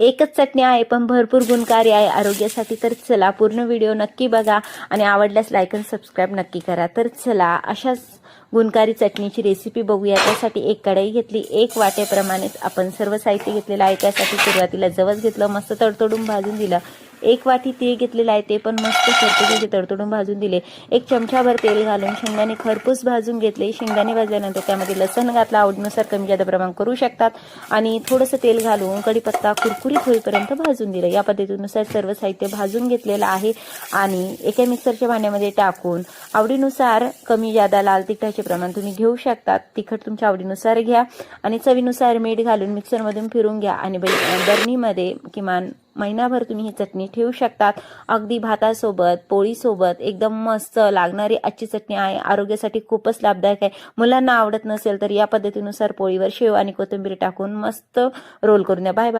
एकच चटणी आहे पण भरपूर गुणकारी आहे आरोग्यासाठी. तर चला पूर्ण व्हिडिओ नक्की बघा आणि आवडल्यास लाईक आणि सबस्क्राईब नक्की करा. तर चला अशाच गुणकारी चटणीची रेसिपी बघूया. त्यासाठी एक कढई घेतली एक वाटेप्रमाणेच आपण सर्व साहित्य घेतलेलं आहे. त्यासाठी सुरुवातीला जवस घेतलं मस्त तडतडून भाजून दिलं. एक वाटी तीळ घेतलेलं आहे ते पण मस्त खरपूस तडतडून भाजून दिले. एक चमचाभर तेल घालून शेंगदाणे खरपूस भाजून घेतले. शेंगदाणे भाजल्यानंतर त्यामध्ये लसण घातला. आवडीनुसार कमी जादा प्रमाण करू शकतात. आणि थोडंसं तेल घालून कढीपत्ता कुरकुरीत होईपर्यंत भाजून दिलं. या पद्धतीनुसार सर्व साहित्य भाजून घेतलेलं आहे. आणि एका मिक्सरच्या भांड्यामध्ये टाकून आवडीनुसार कमी जादा लाल तिखटाचे प्रमाण तुम्ही घेऊ शकतात. तिखट तुमच्या आवडीनुसार घ्या. आणि चवीनुसार मीठ घालून मिक्सरमधून फिरून घ्या. आणि बै- बरणीमध्ये किमान महिनाभर तुम्ही ही चटणी ठेवू शकतात. अगदी भातासोबत पोळीसोबत एकदम मस्त लागणारी आजची चटणी आहे. आरोग्यासाठी खूपच लाभदायक आहे. मुलांना आवडत नसेल तर या पद्धतीनुसार पोळीवर शेव आणि कोथिंबीर टाकून मस्त रोल करून द्या. Bye bye